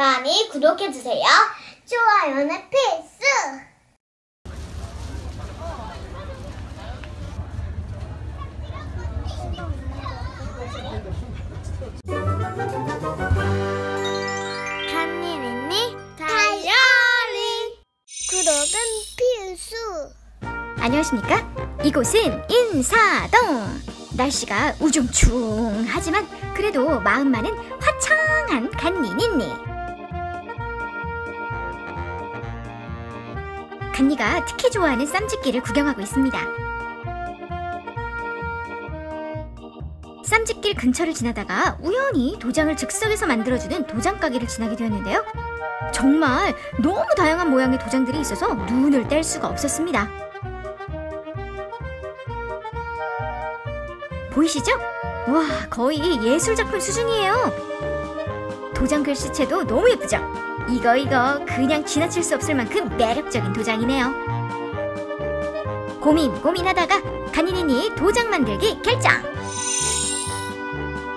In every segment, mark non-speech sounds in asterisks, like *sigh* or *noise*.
많이 구독해주세요. 좋아요는 필수! 간니는니 다이어리 구독은 필수! 안녕하십니까? 이곳은 인사동. 날씨가 우중충하지만 그래도 마음만은 화창한 간니니니. 간니가 특히 좋아하는 쌈짓기를 구경하고 있습니다. 쌈짓길 근처를 지나다가 우연히 도장을 즉석에서 만들어주는 도장 가게를 지나게 되었는데요. 정말 너무 다양한 모양의 도장들이 있어서 눈을 뗄 수가 없었습니다. 보이시죠? 와, 거의 예술작품 수준이에요. 도장 글씨체도 너무 예쁘죠? 이거 이거 그냥 지나칠 수 없을 만큼 매력적인 도장이네요. 고민 고민하다가 간이니니 도장 만들기 결정!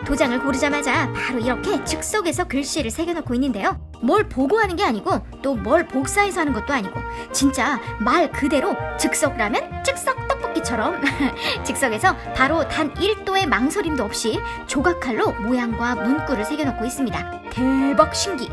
도장을 고르자마자 바로 이렇게 즉석에서 글씨를 새겨놓고 있는데요. 뭘 보고 하는 게 아니고 또 뭘 복사해서 하는 것도 아니고 진짜 말 그대로 즉석라면 즉석 떡볶이처럼 *laughs* 즉석에서 바로 단 1도의 망설임도 없이 조각칼로 모양과 문구를 새겨놓고 있습니다. 대박 신기!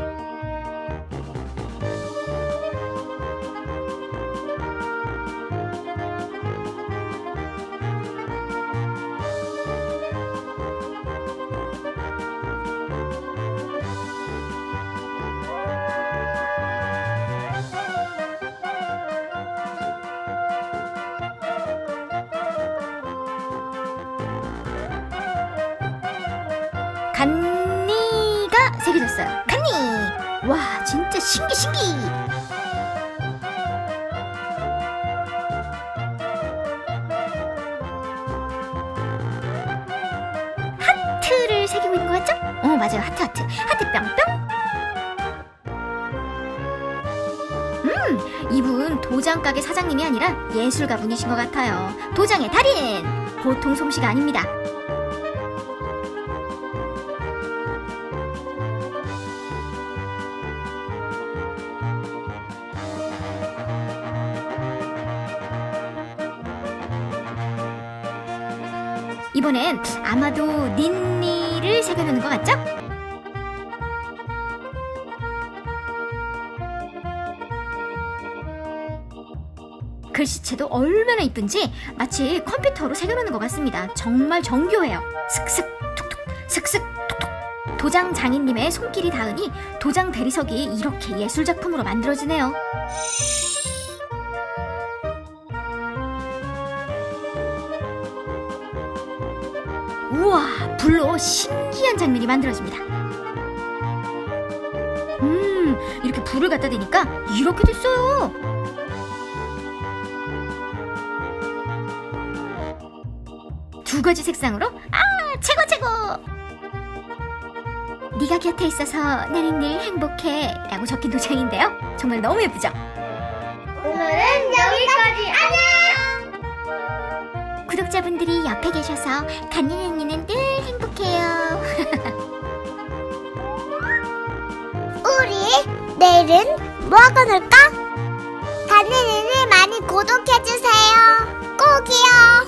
간니가 새겨졌어요. 간니! 와, 진짜 신기, 신기! 하트를 새기고 있는 것 같죠? 어, 맞아요. 하트, 하트. 하트 뿅뿅! 음, 이분 도장가게 사장님이 아니라 예술가 분이신 것 같아요. 도장의 달인! 보통 솜씨가 아닙니다. 이번엔 아마도 닌니를 새겨놓는 것 같죠? 글씨체도 얼마나 이쁜지 마치 컴퓨터로 새겨놓는 것 같습니다. 정말 정교해요. 슥슥 툭툭 슥슥 툭툭 도장 장인님의 손길이 닿으니 도장 대리석이 이렇게 예술 작품으로 만들어지네요. 우와, 불로 신기한 장면이 만들어집니다. 음, 이렇게 불을 갖다 대니까 이렇게 됐어요. 두 가지 색상으로 아, 최고 최고. 네가 곁에 있어서 나는 늘 행복해라고 적힌 도장인데요. 정말 너무 예쁘죠? 오늘은 여기까지 안녕! 구독자분들이 옆에 계셔서 간니는이는 늘 행복해요. *laughs* 우리 내일은 뭐하고 놀까? 다니는을 많이 구독해주세요. 꼭이요.